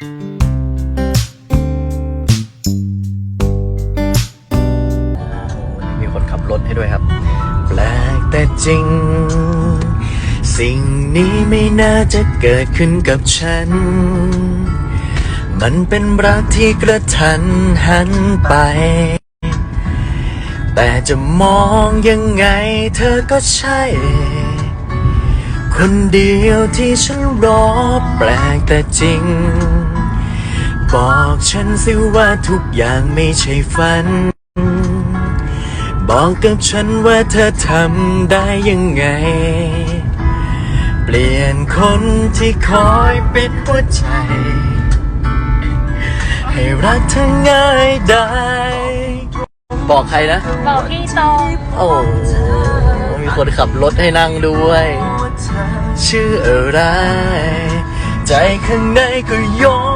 มีคนขับรถให้ด้วยครับ แปลกแต่จริง สิ่งนี้ไม่น่าจะเกิดขึ้นกับฉัน มันเป็นรักที่กระทันหันไปแต่จะมองยังไงเธอก็ใช่ คนเดียวที่ฉันรอแปลกแต่จริง บอกฉันสิว่าทุกอย่างไม่ใช่ฝัน บอกกับฉันว่าเธอทำได้ยังไง เปลี่ยนคนที่คอยปิดหัวใจ ให้รักเธอง่ายได้ บอกใครนะ บอกพี่ตองโอ้มีคนขับรถให้นั่งด้วย ชื่ออะไร ใจข้างในก็ยอ